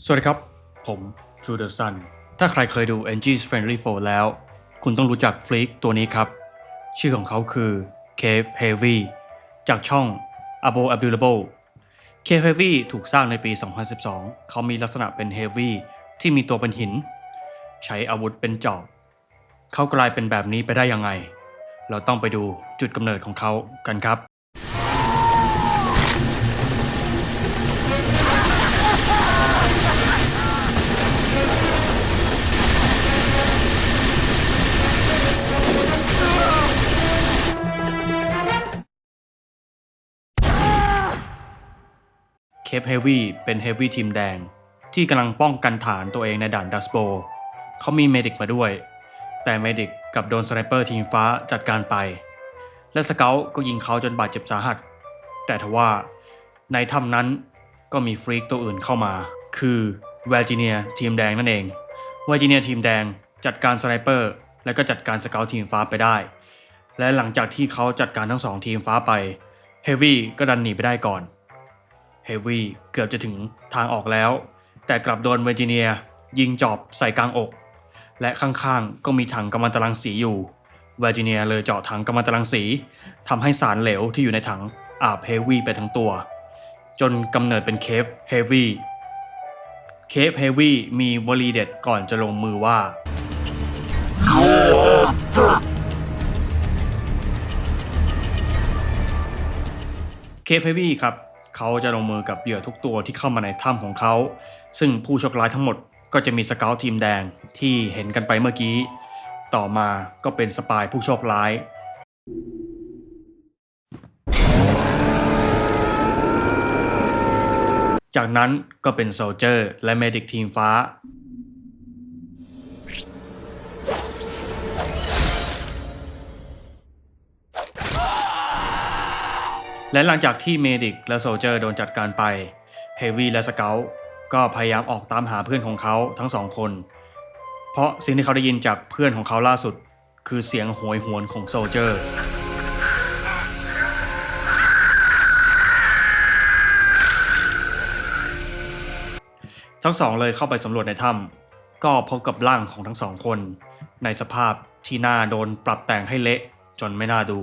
สวัสดีครับ ผม f u d e r Sun ถ้าใครเคยดู Angie's Friendly Foe แล้ว คุณต้องรู้จักฟลิกตัวนี้ครับ ชื่อของเขาคือ Cave Heavy จากช่อง Abo Abdulable Cave Heavy ถูกสร้างในปี 2012 เขามีลักษณะเป็น Heavy ที่มีตัวเป็นหิน ใช้อาวุธเป็นจอบ เขากลายเป็นแบบนี้ไปได้ยังไง เราต้องไปดูจุดกำเนิดของเขากันครับ ปเฮฟวี่เป็นเฮฟวี่ทีมแดง ที่กำลังป้องกันฐานตัวเองในด่านดัสโบเขามีเมดิกมาด้วย แต่เมดิกกับโดนสไนเปอร์ทีมฟ้าจัดการไป และสเกลก็ยิงเขาจนบาดเจ็บสาหัส แต่ทว่าในถ้ำนั้นก็มีฟรีกตัวอื่นเข้ามา คือเวร์จิเนียทีมแดงนั่นเองเวร์จิเนียทีมแดงจัดการสไนเปอร์ และก็จัดการสเกลทีมฟ้าไปได้ และหลังจากที่เขาจัดการทั้งสองทีมฟ้าไป เฮฟวี่ก็ดันหนีไปได้ก่อน เฮฟวี่เกือบจะถึงทางออกแล้ว แต่กลับโดนเวอร์จิเนีย ยิงจอบใส่กลางอก และข้างๆ ก็มีถังกัมมันตรังสีอยู่เวอร์จิเนียเลยเจาะถังกัมมันตรังสีทำให้สารเหลวที่อยู่ในถังอาบเฮฟวี่ไปทั้งตัว จนกำเนิดเป็นเคฟเฮฟวี่เคฟเฮฟวี่มีวลีเด็ดก่อนจะลงมือว่า เคฟเฮวี่ครับ เขาจะลงมือกับเหยื่อทุกตัวที่เข้ามาในถ้ำของเขา ซึ่งผู้โชคร้ายทั้งหมดก็จะมีสเกลทีมแดงที่เห็นกันไปเมื่อกี้ ต่อมาก็เป็นสปายผู้โชคร้ายจากนั้นก็เป็นโซลเจอร์และเมดิกทีมฟ้า และหลังจากที่เมดิกและโซเจอร์โดนจัดการไปเฮวี่และสเกลก็พยายามออกตามหาเพื่อนของเขาทั้งสองคน เพราะสิ่งที่เขาได้ยินจากเพื่อนของเขาล่าสุด คือเสียงโหยหวนของโซเจอร์ทั้งสองเลยเข้าไปสำรวจในถ้ำก็พบกับร่างของทั้งสองคน ในสภาพที่หน้าโดนปรับแต่งให้เละจนไม่น่าดู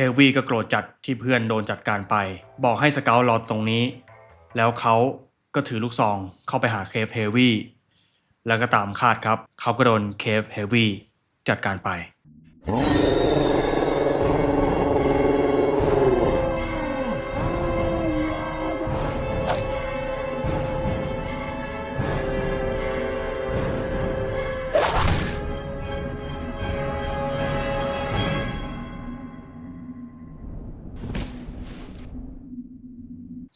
เฮลวี่ก็โกรธจัดที่เพื่อนโดนจัดการไป บอกให้สเกลรอตรงนี้ แล้วเขาก็ถือลูกซองเข้าไปหาเคฟเฮลวี่แล้วก็ตามคาดครับ เขาก็โดนเคฟเฮลวี่จัดการไป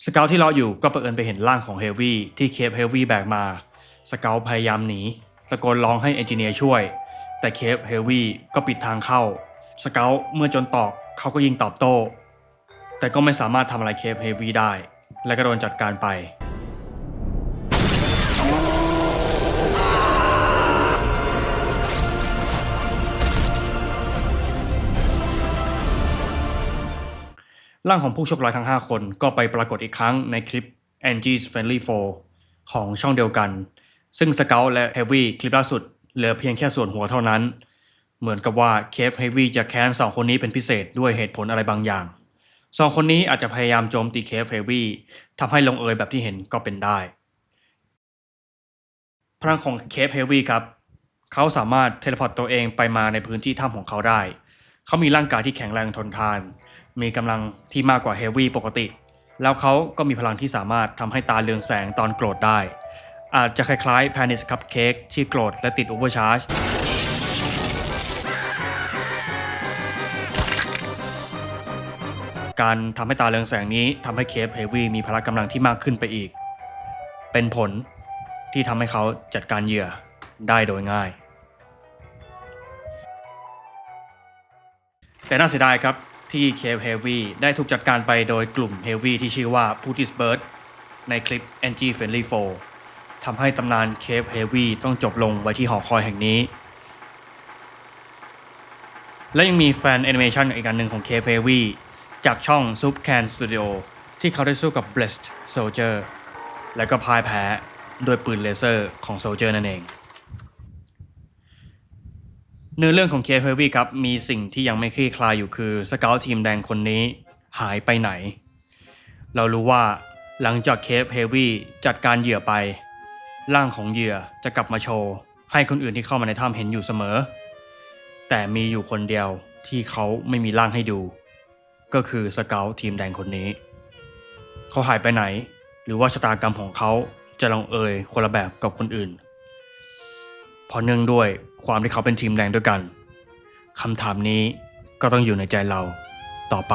สเกลที่รออยู่ก็เผอิญไปเห็นร่างของเฮลวี่ที่เคฟเฮลวี่แบกมา สเกลพยายามหนีตะโกนร้องให้เอนจิเนียร์ช่วย แต่เคฟเฮลวี่ก็ปิดทางเข้า สเกลเมื่อจนตอกเขาก็ยิงตอบโต้ แต่ก็ไม่สามารถทำอะไรเคฟเฮลวี่ได้ และก็โดนจัดการไป ร่างของผู้โชคร้ายทั้ง 5 คนก็ไปปรากฏอีกครั้งในคลิป Angie's Friendly Foe ของช่องเดียวกัน ซึ่งสเกลและ Heavy คลิปล่าสุดเหลือเพียงแค่ส่วนหัวเท่านั้น เหมือนกับว่าเคฟ Heavy จะแค้นสองคนนี้เป็นพิเศษด้วยเหตุผลอะไรบางอย่างสองคนนี้อาจจะพยายามโจมตีเคฟ Heavy ทำให้ลงเอยแบบที่เห็นก็เป็นได้ พลังของเคฟ Heavy ครับ เขาสามารถเทเลพอร์ตตัวเองไปมาในพื้นที่ถ้ำของเขาได้ เขามีร่างกายที่แข็งแรงทนทาน มีกำลังที่มากกว่าเฮฟวี่ปกติ แล้วเขาก็มีพลังที่สามารถทำให้ตาเรืองแสงตอนโกรธได้ อาจจะคล้ายๆ Panis Cupcake ที่โกรธและติด Overcharge การทำให้ตาเรืองแสงนี้ทำให้เคฟเฮฟวี่มีพละกำลังที่มากขึ้นไปอีก เป็นผลที่ทำให้เขาจัดการเหยื่อได้โดยง่าย แต่น่าเสียดายครับ ที่เคฟเฮฟวี่ได้ถูกจัดการไปโดยกลุ่มเฮฟวี่ที่ชื่อว่า p u t i s b i r d ในคลิป Angie Friendly 4ทำให้ตำนานเคฟเฮฟวี่ต้องจบลงไว้ที่หอคอยแห่งนี้ และยังมีแฟนแอนิเมชันอีกอันหนึ่งของเคฟเฮฟวี่จากช่อง Subcan Studio ที่เขาได้สู้กับ Blessed Soldier และก็พ่ายแพ้ด้วยปืนเลเซอร์ของ Soldier นั่นเอง เนื้อเรื่องของเคเฮวี่ครับ มีสิ่งที่ยังไม่คลี่คลายอยู่คือสเกลทีมแดงคนนี้หายไปไหน เรารู้ว่าหลังจากเคฟเฮวี่จัดการเหยื่อไป ร่างของเหยื่อจะกลับมาโชว์ ให้คนอื่นที่เข้ามาในถ้ำเห็นอยู่เสมอ แต่มีอยู่คนเดียวที่เขาไม่มีร่างให้ดู ก็คือสเกลทีมแดงคนนี้ เขาหายไปไหน หรือว่าชะตากรรมของเขาจะลงเอยคนละแบบกับคนอื่น เพราะเนื่องด้วยความที่เขาเป็นทีมแดงด้วยกันคำถามนี้ก็ต้องอยู่ในใจเราต่อไป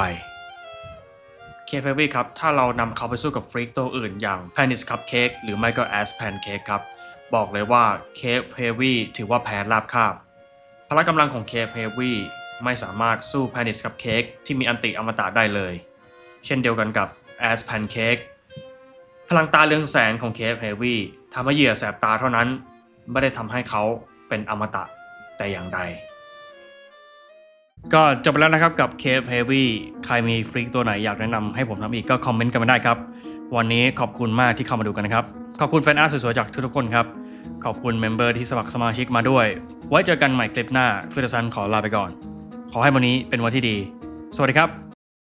เคฟเฟวี่ครับ ถ้าเรานำเขาไปสู้กับฟรีกตัวอื่นอย่าง p a n i s Cupcake หรือไม่ก็ Ass Pancake ครับ บอกเลยว่าเคฟเฮวี่ถือว่าแพ้ราบคาบ พละกำลังของเคฟเฮวี่ไม่สามารถสู้ p a n i s Cupcake ที่มีอันติอมตะได้เลย เช่นเดียวกันกับ Ass Pancake พลังตาเรืองแสงของเคฟเฮวี่ทำให้เหยื่อแสบตาเท่านั้น ไม่ได้ทำให้เขาเป็นอมตะแต่อย่างใด ก็จบไปแล้วนะครับกับ Cave Heavy ใครมีฟรีกตัวไหนอยากแนะนำให้ผมทำอีกก็คอมเมนต์กันมาได้ครับ วันนี้ขอบคุณมากที่เข้ามาดูกันนะครับ ขอบคุณแฟนอาร์ตสวยๆจากทุกๆคนครับ ขอบคุณเมมเบอร์ที่สมัครสมาชิกมาด้วย ไว้เจอกันใหม่คลิปหน้าฟิลซันขอลาไปก่อน ขอให้วันนี้เป็นวันที่ดี สวัสดีครับ